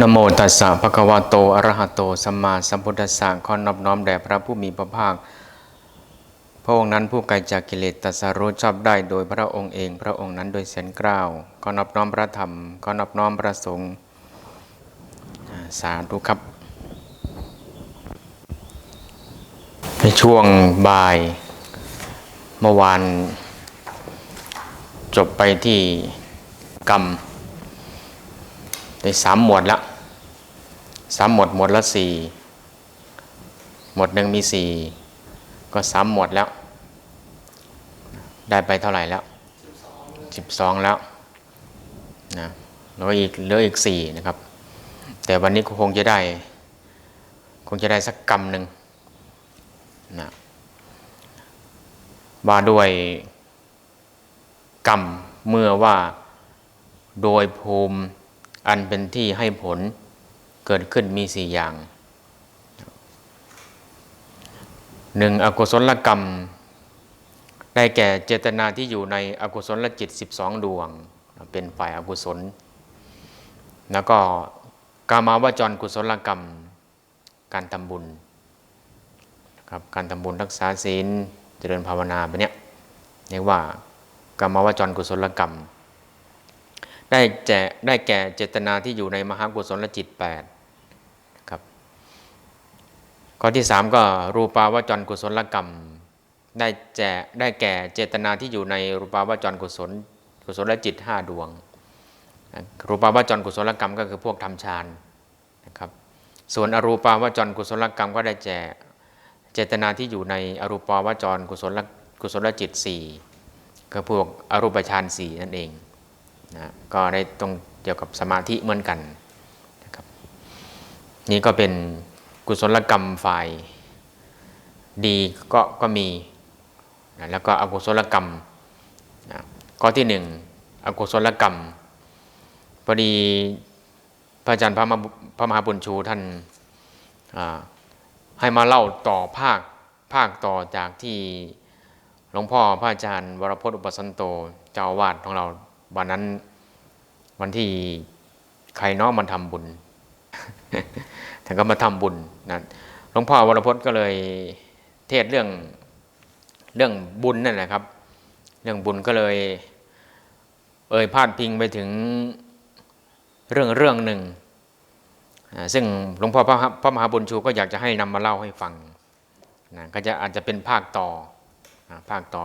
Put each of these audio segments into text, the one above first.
นโมตัสสะภะคะวะโตอะระหะโตสัมมาสัมพุทธัสสะขอนอบน้อมแด่พระผู้มีพระภาค พระองค์นั้นผู้ไกลจากกิเลสตัสรู้ชอบได้โดยพระองค์เองพระองค์นั้นโดยแสนเกล้าวขอนอบน้อมพระธรรมขอนอบน้อมพระสงฆ์สาธุครับ ในช่วงบ่ายเมื่อวานจบไปที่กรรม ได้สามหมวดละสามหมวดหมวดละสี่หมวดหนึ่งมีสี่ก็สามหมวดแล้ว ได้ไปเท่าไหร่แล้วสิบสองแล้วนะแล้วอีกเหลืออีกสี่นะครับ แต่วันนี้ก็คงจะได้ คงจะได้สักกรรมหนึ่งนะว่าด้วยกรรมเมื่อว่าโดยภูมิ อันเป็นที่ให้ผลเกิดขึ้นมีสี่อย่างหนึ่งอกุศลกรรม ได้แก่เจตนาที่อยู่ในอกุศลจิต 12 ดวง เป็นฝ่ายอากุศล แล้วก็กามาวจรกุศลกรรม การทำบุญครับการทำบุญรักษาศีลเจริญภาวนาไปเนี้ยเรียกว่ากามาวจรกุศลกรรม ได้แจได้แก่เจตนาที่อยู่ในมหากุศลจิต8ครับข้อที่ 3 ก็รูปาวจรกุศลกรรม ได้แจได้แก่เจตนาที่อยู่ในรูปาวจรกุศลกุศลจิต 5 ดวง รูปาวจรกุศลกรรมก็คือพวกทำฌานนะครับส่วนอรูปาวจรกุศลกรรมก็ได้แก่เจตนาที่อยู่ในอรูปาวจรกุศลกุศลจิต4ก็พวกอรูปฌาน4นั่นเอง นะก็ได้ตรงเกี่ยวกับสมาธิเหมือนกันนะครับนี่ก็เป็นกุศลกรรมฝ่ายดีก็ก็มีนะแล้วก็อกุศลกรรมนะข้อที่หนึ่งอกุศลกรรมพอดีพระอาจารย์พระมหาพระมหาบุญชูท่านาให้มาเล่าต่อภาคภาคต่อจากที่หลวงพ่อพระอาจารย์ วรพจน์อุปสันโตเจ้าวาสของเรา วันนั้นวันที่ใครน้องมันทำบุญท่านก็มาทำบุญนะหลวงพ่อวรพจน์ก็เลยเทศเรื่องเรื่องบุญนั่นแหละครับ เรื่องบุญก็เลย เอ่ยพาดพิงไปถึงเรื่องเรื่องหนึ่งซึ่งหลวงพ่อพระมหาบุญชูก็อยากจะให้นำมาเล่าให้ฟังนะก็จะอาจจะเป็นภาคต่อภาคต่อ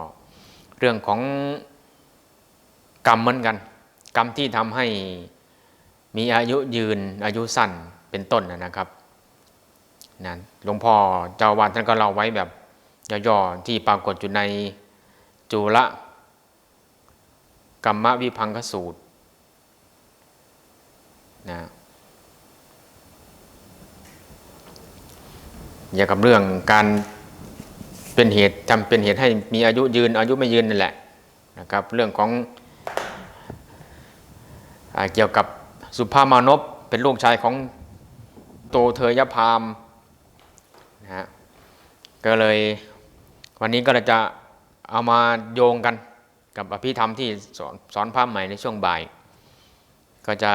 เรื่องของ กรรมเหมือนกัน กรรมที่ทำให้มีอายุยืนอายุสั้นเป็นต้นนะครับนะหลวงพ่อเจ้าวาดท่านก็เล่าไว้แบบย่อๆที่ปรากฏอยู่ในจุลกรรมวิพังคสูตรนะเกี่ยวกับเรื่องการเป็นเหตุทำเป็นเหตุให้มีอายุยืนอายุไม่ยืนนั่นแหละนะครับ เรื่องของ เกี่ยวกับสุภาพมานพเป็นลูกชายของโตเทยพามนะฮะก็เลยวันนี้ก็จะเอามาโยงกันกับอภิธรรมที่สอนสอนพระใหม่ในช่วงบ่าย ก็จะ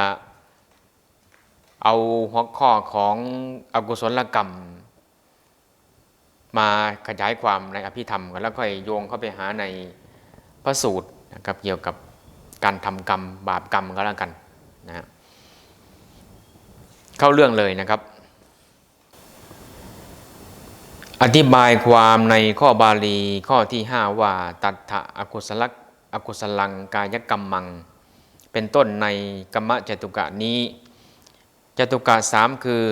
เอาหัวข้อของอกุศลกรรม มาขยายความในอภิธรรมกันแล้วค่อยโยงเข้าไปหาในพระสูตรนะครับเกี่ยวกับ การทำกรรมบาปกรรมก็แล้วกันนะเข้าเรื่องเลยนะครับ อธิบายความในข้อบาลีข้อที่ 5 ว่า ตัทธะอกุศลอกุศลังกายกรรมมัง เป็นต้นในกรรมจตุกะนี้จตุกะสามคือ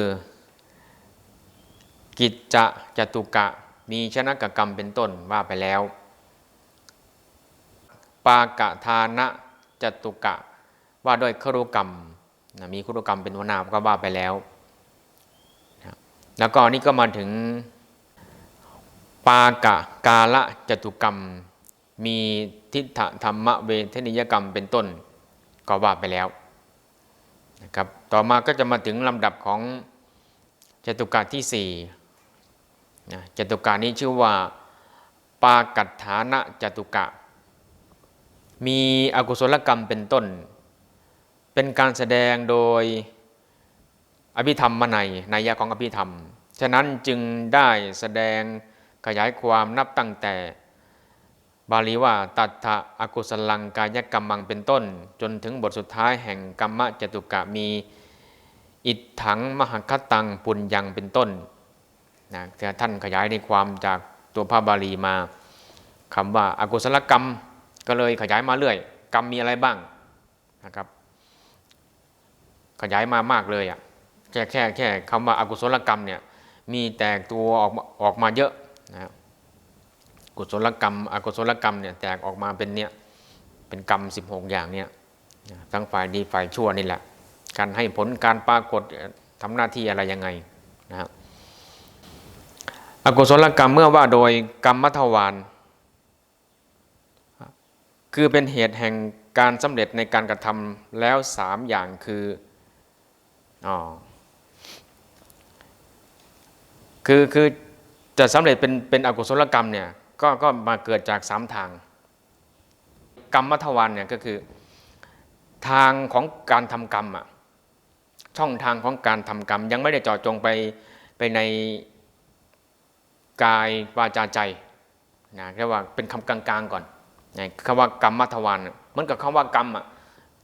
กิจจะจตุกะมีชนะกกรรมเป็นต้นว่าไปแล้ว ปากะทานะ จตุกะ ว่าด้วยครุกรรมนะมีครุกรรมเป็นวนาก็ว่าไปแล้วนะแล้วก็นี่ก็มาถึงปากะกาละจตุกรรม มีทิฏฐธรรมเวทนิยกรรมเป็นต้นก็ว่าไปแล้วนะครับต่อมาก็จะมาถึงลำดับของจตุกะที่สี่นะจตุกะนี้ชื่อว่า ปากัฏฐานะจตุกะ มีอกุศลกรรมเป็นต้น เป็นการแสดงโดยอภิธรรมในนัยยะของอภิธรรม ฉะนั้นจึงได้แสดงขยายความนับตั้งแต่บาลีว่าตัทธะอกุศลังกายกรรมังเป็นต้น จนถึงบทสุดท้ายแห่งกรรมะจตุกะมี อิทถังมหคตังปุญญังเป็นต้นนะแต่ท่านขยายในความจากตัวพระบาลีมาคำว่าอากุศลกรรม ก็เลยขยายมาเรื่อย กรรมมีอะไรบ้างนะครับ ขยายมามากเลยอะ่ะแค่แค่แค่คำว่าอากุศลกรรมเนี่ยมีแตกตัวออกมาออกมาเยอะนะครับกุศลกรรมอกุศลกรรมเนี่ยแตกออกมาเป็นเนี่ยเป็นกรรม 16 อย่างเนี่ยทั้งฝ่ายดีฝ่ายชั่วนี่แหละ การให้ผลการปรากฏทำหน้าที่อะไรยังไงนะครับอกุศลกรรมเมื่อว่าโดยกรรมมัทวาน คือเป็นเหตุแห่งการสำเร็จในการกระทำแล้วสามอย่างคืออ๋อคือคือจะสำเร็จเป็นเป็นอกุศลกรรมเนี่ยก็ก็มาเกิดจากสามทาง กรรมมัทวานเนี่ยก็คือทางของการทำกรรมอะช่องทางของการทำกรรม ยังไม่ได้เจาะจงไปไปในกายวาจาใจนะเรียกว่าเป็นคำกลางๆก่อน คำว่ากรรมมัทวานเหมือนกับคำว่ากรรมอะ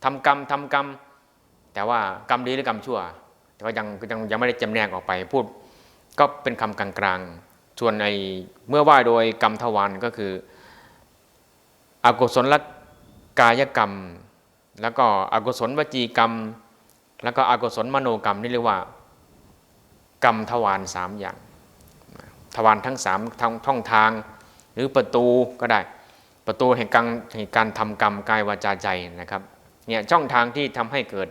ทำกรรมทำกรรม แต่ว่ากรรมดีหรือกรรมชั่ว แต่ว่ายังยังยังไม่ได้จำแนกออกไป พูดก็เป็นคำกลางๆส่วนในเมื่อว่าโดยกรรมทวารก็คือ อกุศลกายกรรม แล้วก็อกุศลวจีกรรม แล้วก็อกุศลมโนกรรมนี่เรียกว่ากรรมทวารสามอย่าง ทวารทั้งสามท่องทางหรือประตูก็ได้ ประตูแห่งการแห่งการทำกรรมกายวาจาใจนะครับเนี่ยช่องทางที่ทำให้เกิด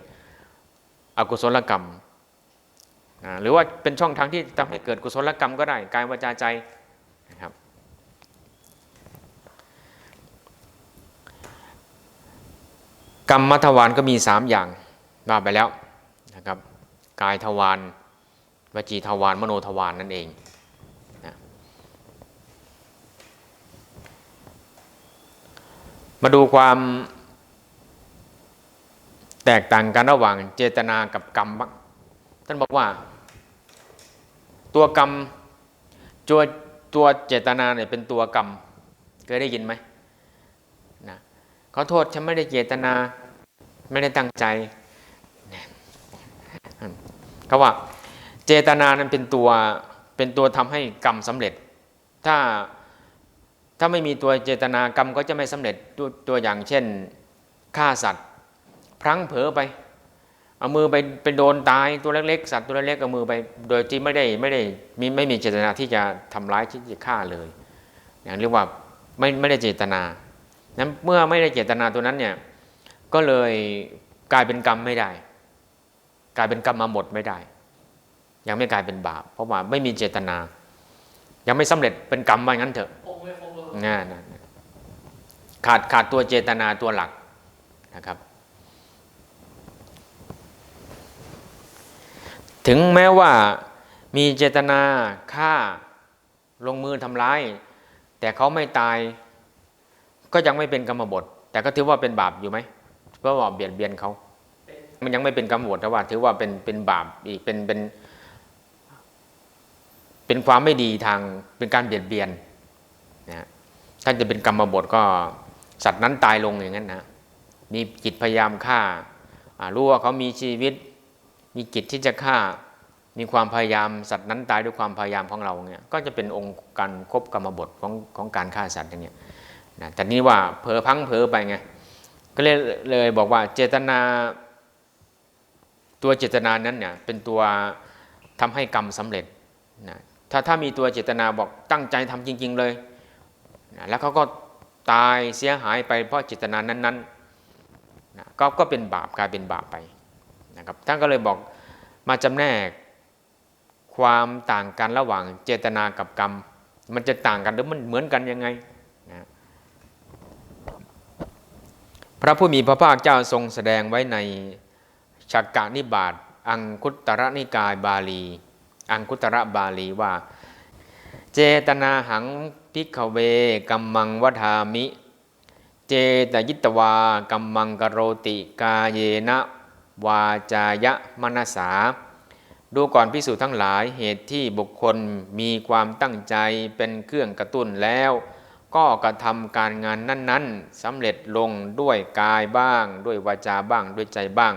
อกุศลกรรมนะหรือว่าเป็นช่องทางที่ทำให้เกิดกุศลกรรมก็ได้กายวาจาใจนะครับกรรมมัทวานก็มีสามอย่างว่าไปแล้วนะครับกายทวารวจีทวารมโนทวารนนั่นเองนะ มาดูความแตกต่างกันระหว่างเจตนากับกรรมบ้างท่านบอกว่า ตัวกรรมตัวตัวเจตนาเนี่ยเป็นตัวกรรมเคยได้ยินไหมนะขอโทษฉันไม่ได้เจตนาไม่ได้ตั้งใจเขาว่า เจตนานั้นเป็นตัวเป็นตัวทำให้กรรมสำเร็จ ถ้า ถ้าไม่มีตัวเจตนากรรมก็จะไม่สำเร็จตัวตัวอย่างเช่นฆ่าสัตว์ พลั้งเผลอไป เอามือไปไปโดนตายตัวเล็กๆสัตว์ตัวเล็กๆเอามือไป โดยที่ไม่ได้ไม่ได้มีไม่มีเจตนาที่จะทำร้ายที่จะฆ่าเลย อย่างเรียกว่าไม่ไม่ได้เจตนานั้นเมื่อไม่ได้เจตนาตัวนั้นเนี่ยก็เลยกลายเป็นกรรมไม่ได้ กลายเป็นกรรมมาหมดไม่ได้ ยังไม่กลายเป็นบาป เพราะว่าไม่มีเจตนา ยังไม่สำเร็จเป็นกรรมว่างั้นเถอะ น่านะขาดขาดตัวเจตนาตัวหลักนะครับ ถึงแม้ว่ามีเจตนาฆ่าลงมือทำร้าย แต่เขาไม่ตาย ก็ยังไม่เป็นกรรมบท แต่ก็ถือว่าเป็นบาปอยู่ไหมเพราะว่าเบียดเบียนเขา มันยังไม่เป็นกรรมบทแต่ว่า ถือว่าเป็นเป็นบาปอีกเป็นเป็น เป็นความไม่ดีทางเป็นการเบียดเบียน ถ้าจะเป็นกรรมบทก็สัตว์นั้นตายลงอย่างนั้นนะมีจิตพยายามฆ่ารู้ว่าเขามีชีวิต มีจิตที่จะฆ่า มีความพยายามสัตว์นั้นตายด้วยความพยายามของเราเนี่ยก็จะเป็นองค์การครบกรรมบทของของการฆ่าสัตว์อย่างเงี้ยนะแต่นี่ว่าเผลอพังเผลอไปไงก็เลยเลยบอกว่าเจตนาตัวเจตนานั้นเนี่ยเป็นตัวทำให้กรรมสำเร็จนะถ้าถ้ามีตัวเจตนาบอกตั้งใจทำจริง ๆ เลย นะแล้วเขาก็ตายเสียหายไปเพราะเจตนานั้นๆนะก็ก็เป็นบาปกลายเป็นบาปไปนะครับท่านก็เลยบอกมาจำแนกความต่างกันระหว่างเจตนากับกรรม มันจะต่างกันหรือมันเหมือนกันยังไงนะพระผู้มีพระภาคเจ้าทรงแสดงไว้ในชักกานิบาตอังคุตระนิกายบาลี อังคุตระบาลีว่า เจตนาหัง พิกเวกัมมังวัฏามิ เจตยิตวากัมมังกโรติกาเยนะ วาจายะมนสา ดูก่อนพิสูจน์ทั้งหลายเหตุที่บุคคลมีความตั้งใจเป็นเครื่องกระตุ้นแล้ว ก็กระทำการงานนั้นๆสำเร็จลงด้วยกายบ้าง ด้วยวาจาบ้างด้วยใจบ้าง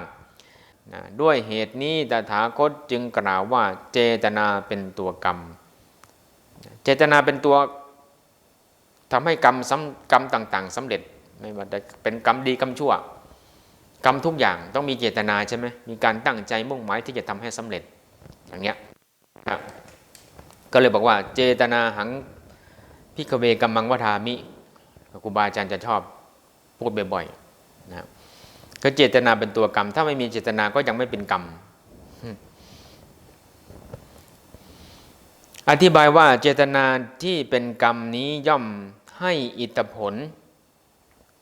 นะด้วยเหตุนี้ตถาคตจึงกล่าวว่าเจตนาเป็นตัวกรรม เจตนาเป็นตัว ทำให้กรรมซ้ำกรรมต่าง ๆสำเร็จไม่ว่าจะเป็นกรรมดีกรรมชั่ว กรรมทุกอย่างต้องมีเจตนาใช่ไหมมีการตั้งใจมุ่งหมายที่จะทำให้สำเร็จอย่างเงี้ยก็เลยบอกว่าเจตนาหังพิกเวกัมมังวทามิครูบาอาจารย์จะชอบพูดบ่อยๆนะก็เจตนาเป็นตัวกรรม ถ้าไม่มีเจตนาก็ยังไม่เป็นกรรม อธิบายว่าเจตนาที่เป็นกรรมนี้ย่อม ให้อิทธผล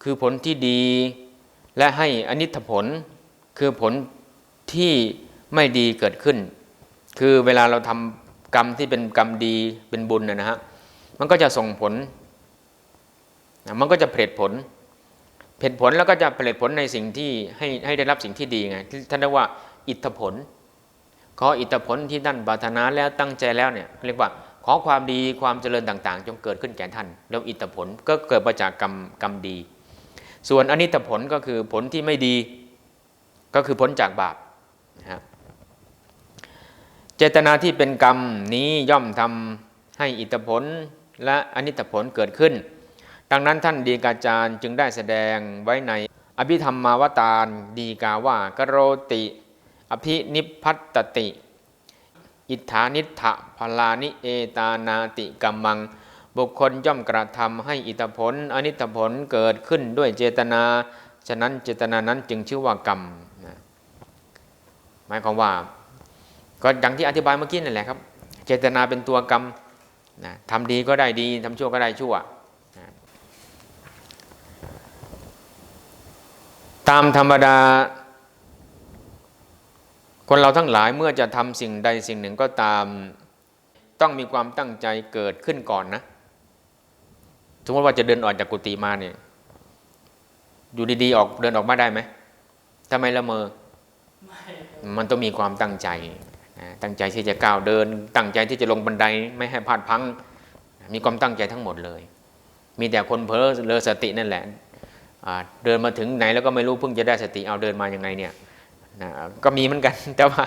คือผลที่ดี และให้อนิถผล คือผลที่ไม่ดีเกิดขึ้น คือเวลาเราทำกรรมที่เป็นกรรมดีเป็นบุญนะฮะมันก็จะส่งผล มันก็จะเผลิตผลเผลิตผลแล้วก็จะผลิตผลในสิ่งที่ให้ให้ได้รับสิ่งที่ดีไงท่านเรียกว่า อิทธผลขออิทธผลที่ท่านปรารถนาแล้วตั้งใจแล้วเนี่ยเรียกว่า ขอความดีความเจริญต่างๆ จงเกิดขึ้นแก่ท่านแล้วอิทธผลก็เกิดมาจากกรรมกรรมดี ส่วนอนิจผลก็คือผลที่ไม่ดีก็คือผลจากบาปนะครับเจตนาที่เป็นกรรมนี้ย่อมทำให้อิทธผลและอนิจผลเกิดขึ้น ดังนั้นท่านดีกาจารย์จึงได้แสดงไว้ในอภิธรรมมาวตารดีกาว่ากโรติ อภินิพพัตติ อิทธานิทะพลานิเอตานาติกัมมัง บุคคลย่อมกระทำให้อิทธผล อนิทผลเกิดขึ้นด้วยเจตนา ฉะนั้นเจตนานั้นจึงชื่อว่ากรรมหมายความว่า ก็ดังที่อธิบายเมื่อกี้นั่นแหละครับ เจตนาเป็นตัวกรรมนะทำดีก็ได้ดีทำชั่วก็ได้ชั่วนะตามธรรมดา คนเราทั้งหลายเมื่อจะทำสิ่งใดสิ่งหนึ่งก็ตาม ต้องมีความตั้งใจเกิดขึ้นก่อนนะ สมมติว่าจะเดินออกจากกุฏิมาเนี่ยอยู่ดีๆออกเดินออกมาได้ไหมทำไมละเมอมันต้องมีความตั้งใจตั้งใจที่จะก้าวเดิน ตั้งใจที่จะลงบันไดไม่ให้พลาดพัง มีความตั้งใจทั้งหมดเลย มีแต่คนเพ้อเลอสตินั่นแหละเดินมาถึงไหนแล้วก็ไม่รู้เพิ่งจะได้สติเอาเดินมายังไงเนี่ย นะก็มีเหมือนกัน แต่ว่า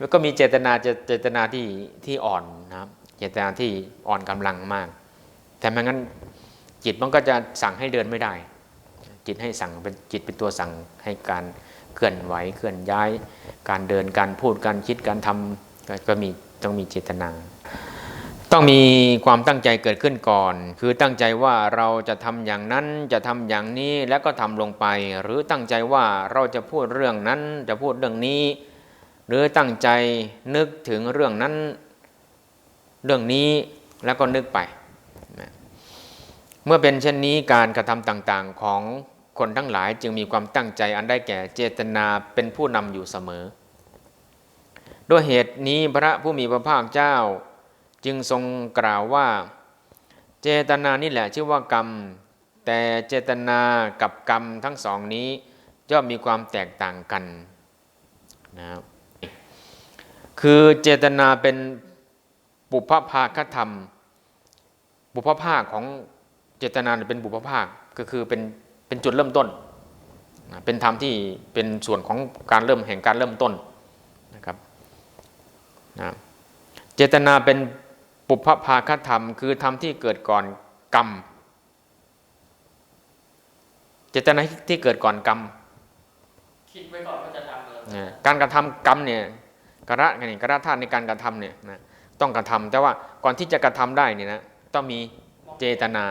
มันก็มีเจตนาเจเจตนาที่ที่อ่อนนะครับ เจตนาที่อ่อนกำลังมาก แต่ไม่งั้นจิตมันก็จะสั่งให้เดินไม่ได้ จิตให้สั่งเป็นจิตเป็นตัวสั่งให้การเคลื่อนไหวเคลื่อนย้าย การเดินการพูดการคิดการทำก็มีต้องมีเจตนา ต้องมีความตั้งใจเกิดขึ้นก่อน คือตั้งใจว่าเราจะทำอย่างนั้นจะทำอย่างนี้แล้วก็ทำลงไป หรือตั้งใจว่าเราจะพูดเรื่องนั้นจะพูดเรื่องนี้ หรือตั้งใจนึกถึงเรื่องนั้น เรื่องนี้แล้วก็นึกไป เมื่อเป็นเช่นนี้การกระทำต่างๆของคนทั้งหลายจึงมีความตั้งใจอันได้แก่เจตนาเป็นผู้นำอยู่เสมอ ด้วยเหตุนี้พระผู้มีพระภาคเจ้า จึงทรงกล่าวว่า เจตนานี่แหละชื่อว่ากรรม แต่เจตนากับกรรมทั้งสองนี้ย่อมมีความแตกต่างกันนะครับคือเจตนาเป็นบุพภาคธรรม บุพภาคของเจตนาเป็นบุพภาคก็คือเป็นเป็นจุดเริ่มต้น เป็นธรรมที่เป็นส่วนของการเริ่มแห่งการเริ่มต้นนะครับนะเจตนาเป็น ปุพภาคธรรม คือธรรมที่เกิดก่อนกรรม เจตนาที่เกิดก่อนกรรม คิดไว้ก่อนว่าจะทำเลยนะการกระทำกรรมเนี่ยกระไงกระธาตุในการกระทำเนี่ยนะต้องกระทำแต่ว่าก่อนที่จะกระทำได้เนี่ยนะต้องมีเจตนา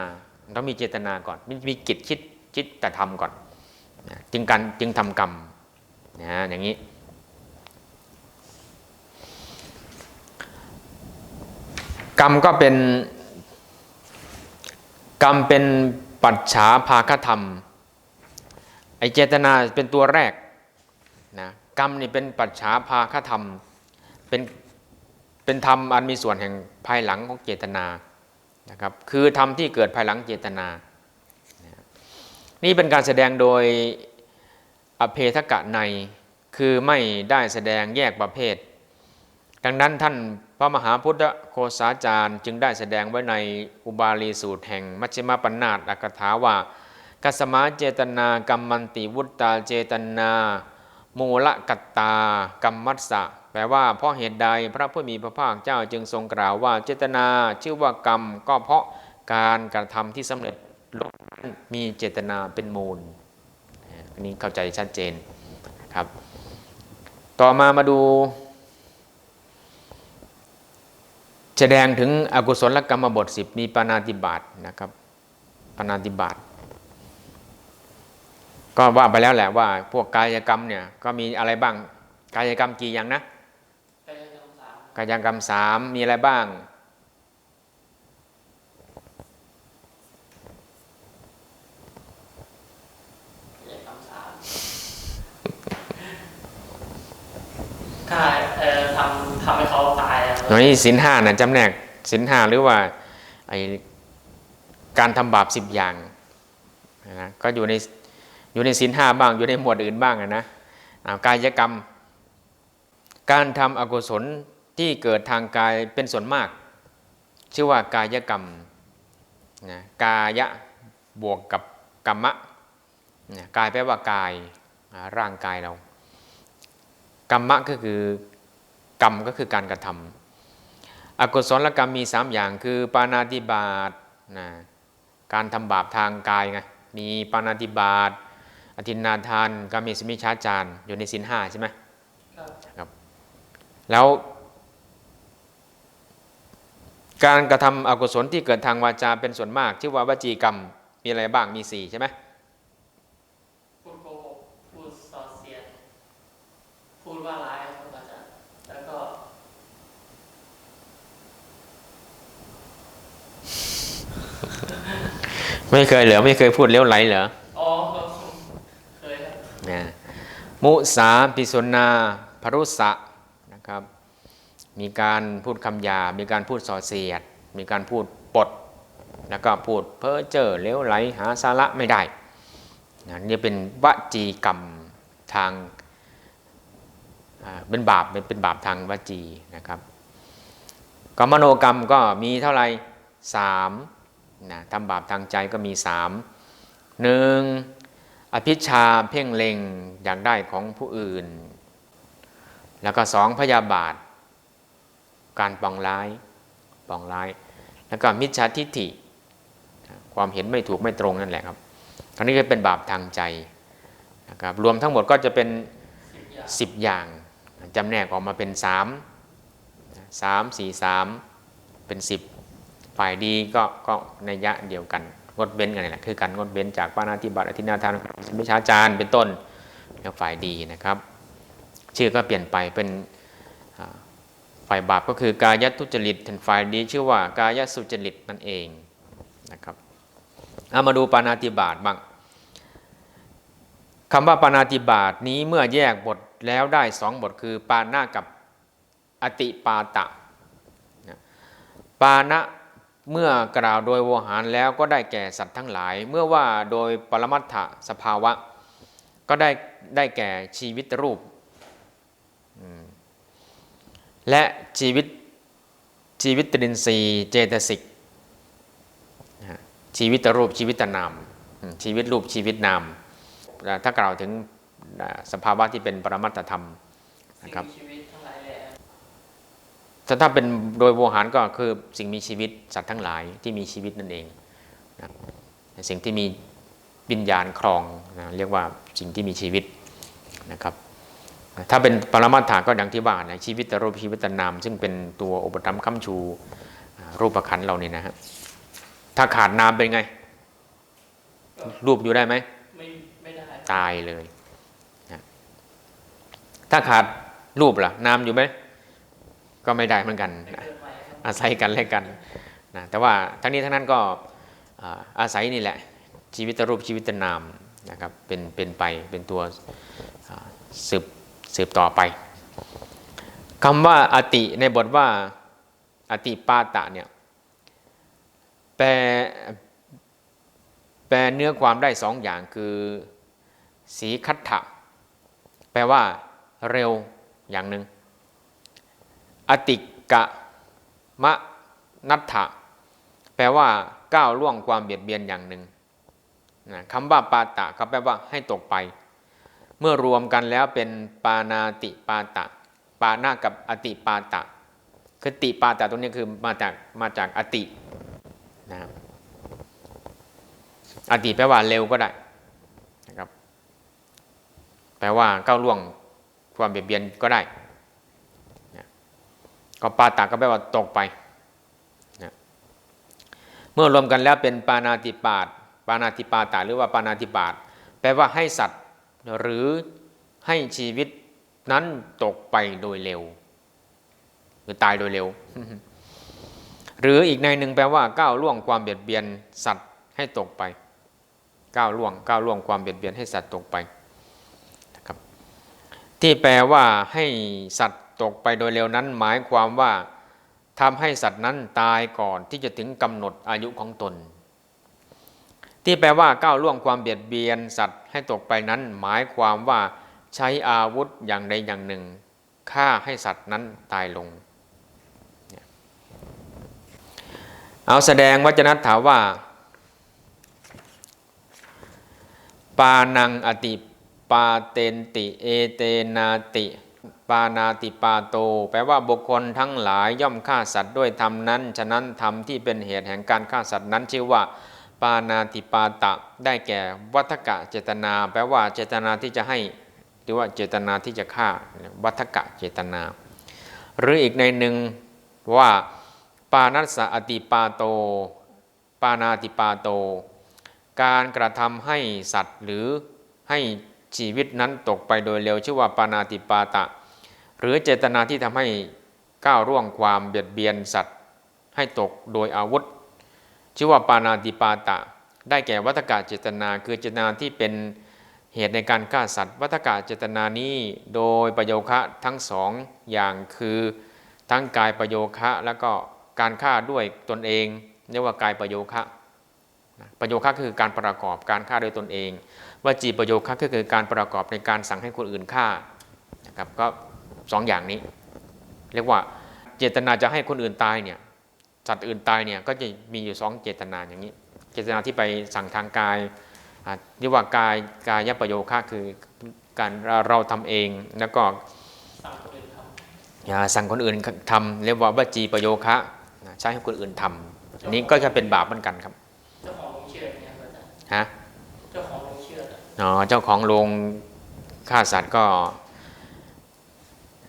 ต้องมีเจตนาก่อนมีมีกิจคิดคิดแต่ทำก่อนนะจึงการจึงทำกรรมนะอย่างนี้ รรมก็เป็นกรรมเป็นปัจฉาภาคธรรมไอเจตนาเป็นตัวแรกนะกรรมนี่เป็นปัจฉาภาคธรรมเป็นเป็นธรรมอันมีส่วนแห่งภายหลังของเจตนานะครับคือธรรมที่เกิดภายหลังเจตนา นี่เป็นการแสดงโดยอเพทกะในคือไม่ได้แสดงแยกประเภท ดังนั้นท่านพระมหาพุทธโคสาจารย์ จึงได้แสดงไว้ในอุบาลีสูตรแห่งมัชฌิมปัญนาตอักถาว่ากัสมาเจตนากรรมันติวุตตาเจตนามูลกัตตากรรมัสสะแปลว่าเพราะเหตุใดพระผู้มีพระภาคเจ้าจึงทรงกล่าวว่าเจตนาชื่อว่ากรรมก็เพราะการกระทำที่สำเร็จนั้นมีเจตนาเป็นมูลอันนี้เข้าใจชัดเจนครับ ต่อมามาดู แสดงถึงอกุศลกรรมบท 10 มีปานาติบาตนะครับปานาติบาตก็ว่าไปแล้วแหละว่า พวกกายกรรมเนี่ยก็มีอะไรบ้าง กายกรรมกี่อย่างนะ กายกรรมสามกายกรรมสามมีอะไรบ้าง กายกรรมสามกายเอ่อทำทำให้เขา ตายอะหน่อยสินห้านะจำแนกสินห้าหรือว่าไอการทำบาปสิบอย่างนะก็อยู่ในอยู่ในสินห้าบ้างอยู่ในหมวดอื่นบ้างอะนะกายกรรม การทำอกุศลที่เกิดทางกายเป็นส่วนมาก ชื่อว่ากายกรรมนะกายะบวกกับกรรมะนะกายแปลว่ากายร่างกายเรากรรมะก็คือกรรมก็คือการกระทำ อกุศลกรรมมี 3 อย่างคือ ปานาติบาตนะการทำบาปทางกายไงมีปานาติบาตอธินนาทานกาเมสมิชฌาจารอยู่ในสินห้าใช่ไหมครับแล้วการกระทำอกุศลที่เกิดทางวาจาเป็นส่วนมากชื่อว่าวจีกรรมมีอะไรบ้างมีสี่ใช่ไหม พูดโกหกพูดส่อเสียดพูดว่าร้ายครับอาจารย์แล้วก็ ไม่เคยเหรอไม่เคยพูดเลี้ยวไหลเหรออ๋อเคยครับนะมุสาปิสุนาพรุสะนะครับ มีการพูดคำหยาบมีการพูดส่อเสียด มีการพูดปด แล้วก็พูดเพ้อเจ้อเลี้ยวไหลหาสาระไม่ได้นะนี่เป็นวจีกรรมทางอ่าเป็นบาปเป็นเป็นบาปทางวจีนะครับกรรมโนกรรมก็มีเท่าไหร่สาม นะทำบาปทางใจก็มีสามหนึ่งอภิชาเพ่งเล็งอยากได้ของผู้อื่น แล้วก็สองพยาบาท การปองร้ายปองร้าย แล้วก็มิจฉาทิฏฐิ ความเห็นไม่ถูกไม่ตรงนั่นแหละครับอันนี้ก็เป็นบาปทางใจนะครับรวมทั้งหมดก็จะเป็นสิบอย่าง10 อย่างจำแนกออกมาเป็น 3 3 4 3 เป็น 10 ฝ่ายดีก็ก็ในยะเดียวกันงดเว้นกันนี่แหละคือการงดเว้นจากปานาติบาตอธินาทานวิชาจารเป็นต้นแล้วฝ่ายดีนะครับ ชื่อก็เปลี่ยนไปเป็นฝ่ายบาปก็คือกายทุจริตถึงฝ่ายดีชื่อว่ากายสุจริตนั่นเองนะครับเอามาดูปานาติบาตบ้างคำว่าปานาติบาตนี้เมื่อแยกบทแล้วได้สองบทคือปานากับอติปาตะนะปานะ เมื่อกล่าวโดยโวหารแล้วก็ได้แก่สัตว์ทั้งหลาย เมื่อว่าโดยปรมัตถสภาวะ ก็ได้ได้แก่ชีวิตรูป และชีวิตชีวิตตรินทรีย์เจตสิกชีวิตรูปชีวิตนามชีวิตรูปชีวิตนามถ้ากล่าวถึงสภาวะที่เป็นปรมัตถธรรมนะครับ มีชีวิตทั้งหลายแหละ ถ้าถ้าเป็นโดยโวหารก็คือสิ่งมีชีวิตสัตว์ทั้งหลายที่มีชีวิตนั่นเองนะสิ่งที่มีวิญญาณครองนะเรียกว่าสิ่งที่มีชีวิตนะครับถ้าเป็นปรมาถาก็ดังที่ว่านะชีวิตแต่รูปชีวิตแต่นาม ซึ่งเป็นตัวอุปธรรมค้ำชูอ่ารูปขันธ์เราเนี่ยนะฮะถ้าขาดนามเป็นไง รูปอยู่ได้ไหมไม่ไม่ได้ตายเลยนะถ้าขาดรูปล่ะนามอยู่ไหม ก็ไม่ได้เหมือนกัน อาศัยกันและกันนะแต่ว่าทั้งนี้ทั้งนั้นก็อาศัยนี่แหละชีวิตรูปชีวิตนามนะครับเป็นเป็นไปเป็นตัวสืบสืบต่อไปคำว่าอติในบทว่าอติปาตะเนี่ยแปลแปลเนื้อความได้สองอย่างคือสีคัตถะแปลว่าเร็วอย่างหนึ่ง อติกะมะนัตถะแปลว่าก้าวล่วงความเบียดเบียนอย่างหนึ่งนะคำว่าปาตะก็แปลว่าให้ตกไป เมื่อรวมกันแล้วเป็นปานาติปาตะ ปานากับอติปาตะ คือติปาตะตรงนี้คือมาจากมาจากอตินะครับอติแปลว่าเร็วก็ได้นะครับ แปลว่าก้าวล่วงความเบียดเบียนก็ได้ ก็ปาตะก็แปลว่าตกไปนะเมื่อรวมกันแล้วเป็นปานาติปาตปานาติปาตะหรือว่าปานาติปาตแปลว่าให้สัตว์หรือให้ชีวิตนั้นตกไปโดยเร็ว หรือตายโดยเร็ว หรืออีกในหนึ่งแปลว่าก้าวล่วงความเบียดเบียนสัตว์ให้ตกไปก้าวล่วงก้าวล่วงความเบียดเบียนให้สัตว์ตกไปนะครับที่แปลว่าให้สัตว์ ตกไปโดยเร็วนั้นหมายความว่าทำให้สัตว์นั้นตายก่อนที่จะถึงกำหนดอายุของตน ที่แปลว่าก้าวล่วงความเบียดเบียนสัตว์ให้ตกไปนั้นหมายความว่าใช้อาวุธอย่างใดอย่างหนึ่งฆ่าให้สัตว์นั้นตายลง เอาแสดงวจนัตถาว่า ปานังอติปาเตนติ เอเตนาติ ปานาติปาโต แปลว่าบุคคลทั้งหลายย่อมฆ่าสัตว์ด้วยธรรมนั้น ฉะนั้นธรรมที่เป็นเหตุแห่งการฆ่าสัตว์นั้นชื่อว่า ปานาติปาตะ ได้แก่วัฏกะเจตนา แปลว่าเจตนาที่จะให้หรือว่าเจตนาที่จะฆ่าวัฏกะเจตนา หรืออีกในหนึ่งว่า ปานัสสะอติปาโต ปานาติปาโต การกระทำให้สัตว์หรือให้ชีวิตนั้นตกไปโดยเร็วชื่อว่าปานาติปาตะ หรือเจตนาที่ทำให้ก้าวร่วงความเบียดเบียนสัตว์ ให้ตกโดยอาวุธ ชื่อว่าปานาติปาตะ ได้แก่วัฏกะเจตนา คือเจตนาที่เป็นเหตุในการฆ่าสัตว์ วัฏกะเจตนานี้โดยประโยคะทั้งสองอย่างคือทั้งกายประโยคะแล้วก็การฆ่าด้วยตนเองเรียกว่ากายประโยคะประโยคะคือการประกอบการฆ่าโดยตนเองวจีประโยคะก็คือการประกอบในการสั่งให้คนอื่นฆ่านะครับก็ สองอย่างนี้ เรียกว่าเจตนาจะให้คนอื่นตายเนี่ยสัตว์อื่นตายเนี่ยก็จะมีอยู่สองเจตนาอย่างนี้ เจตนาที่ไปสั่งทางกายอ่าเรียกว่ากายกายประโยคะคือการเราทำเองแล้วก็สั่งคนอื่นทอย่าสั่งคนอื่นทำเรียกว่าวจีประโยคะนะใช้ให้คนอื่นทำอันนี้ก็จะเป็นบาปเหมือนกันครับำเจ้าของโรงเชือดเนี่ยอาจารย์ฮะเจ้าของโรงเชือดอะอ๋อเจ้าของโรงฆ่าสัตว์ก็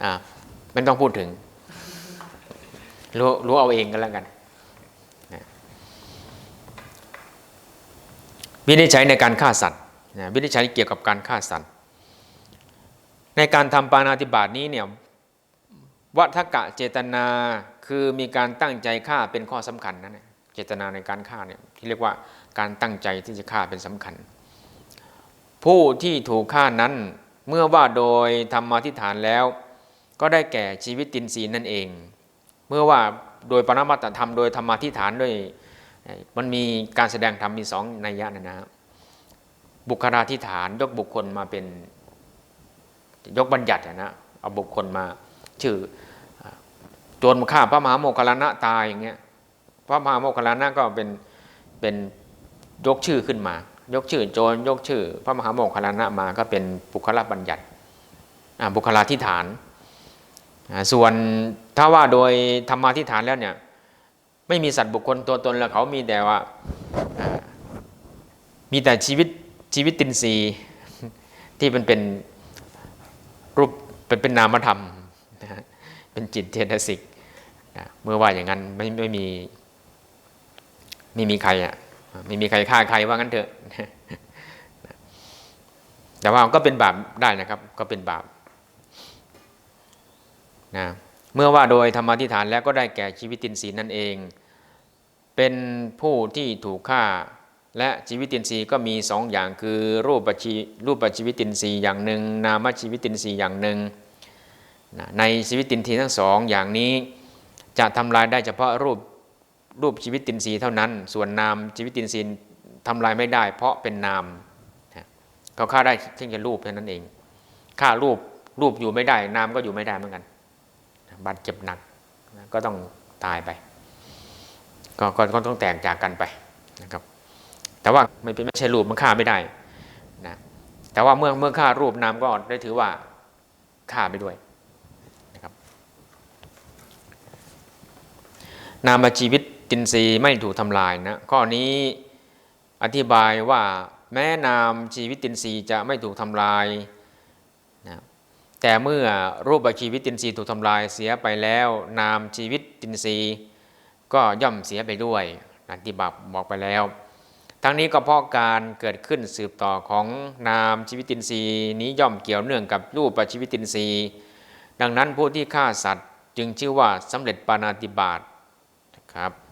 อ่าไม่ต้องพูดถึง รู้รู้เอาเองก็แล้วกันวินิจฉัยในการฆ่าสัตว์วินิจฉัยเกี่ยวกับการฆ่าสัตว์ ในการทำปาณาติบาตนี้เนี่ยวัฏกะเจตนาคือมีการตั้งใจฆ่าเป็นข้อสำคัญนะเนี่ยเจตนาในการฆ่าเนี่ยที่เรียกว่าการตั้งใจที่จะฆ่าเป็นสำคัญ ผู้ที่ถูกฆ่านั้นเมื่อว่าโดยธรรมาทิฏฐานแล้ว ก็ได้แก่ชีวิตตินทรีนั่นเอง เมื่อว่าโดยปรมัตถธรรมโดยธรรมาทิฏฐานด้วยมันมีการแสดงธรรมมีสองนัยยะนะนะครับบุคลาธิฐานยกบุคคลมาเป็นยกบัญญัติอะนะเอาบุคคลมาชื่อโจรมาฆ่าพระมหาโมคคลลานะตายอย่างเงี้ยพระมหาโมคคลลานะก็เป็นเป็นยกชื่อขึ้นมา ยกชื่อโจรยกชื่อ พระมหาโมคคลลานะมาก็เป็นบุคลาบัญญัติบุคลาธิฐาน ส่วนถ้าว่าโดยธรรมาธิฐานแล้วเนี่ยไม่มีสัตว์บุคคลตัวตนแล้วเขามีแต่ว่ามีแต่ชีวิตชีวิตตินรีที่มันเป็นรูปเป็นเป็นนามธรรมนะฮะเป็นจิตเทนสิกนะเมื่อว่าอย่างนั้นไม่ไม่มีไม่มีใครอะไม่มีใครฆ่าใครว่างั้นเถอะแต่ว่าก็เป็นบาปได้นะครับ ก็เป็นบาป นะเมื่อว่าโดยธรรมธิฐานแล้วก็ได้แก่ชีวิตินทรีย์นั่นเอง เป็นผู้ที่ถูกฆ่า และชีวิตินทรีย์ก็มีสองอย่างคือรูปปัจจิรูปปัชีวิตินทรีย์อย่างหนึ่ง นามชีวิตินทรีย์อย่างหนึ่งนะในชีวิตินทรีย์ทั้งสองอย่างนี้จะทำลายได้เฉพาะรูปรูปชีวิตินทรีย์เท่านั้น ส่วนนามชีวิตินทรีย์ทำลายไม่ได้ เพราะเป็นนามเขาฆ่าได้เพียงแค่รูปเท่านั้นเองฆ่ารูปรูปอยู่ไม่ได้ นามก็อยู่ไม่ได้เหมือนกัน บาดเจ็บหนักนะก็ต้องตายไปก็ก็ก็ต้องแตกจากกันไปนะครับ แต่ว่าไม่เป็นไม่ใช่รูปมันฆ่าไม่ได้นะแต่ว่าเมื่อเมื่อฆ่ารูปนามก็ได้ถือว่าฆ่าไปด้วยนะครับ นามชีวิตตินทรีย์ไม่ถูกทำลายนะข้อนี้อธิบายว่าแม้นามชีวิตตินทรีย์จะไม่ถูกทำลาย แต่เมื่อรูปชีวิตตินทรีย์ถูกทำลายเสียไปแล้ว นามชีวิตตินทรีย์ ก็ย่อมเสียไปด้วยนะที่บอกบอกไปแล้ว ทั้งนี้ก็เพราะการเกิดขึ้นสืบต่อของนามชีวิตินทรีย์ นี้ย่อมเกี่ยวเนื่องกับรูปชีวิตินทรีย์ ดังนั้นผู้ที่ฆ่าสัตว์จึงชื่อว่าสำเร็จปานาติบาตนะครับ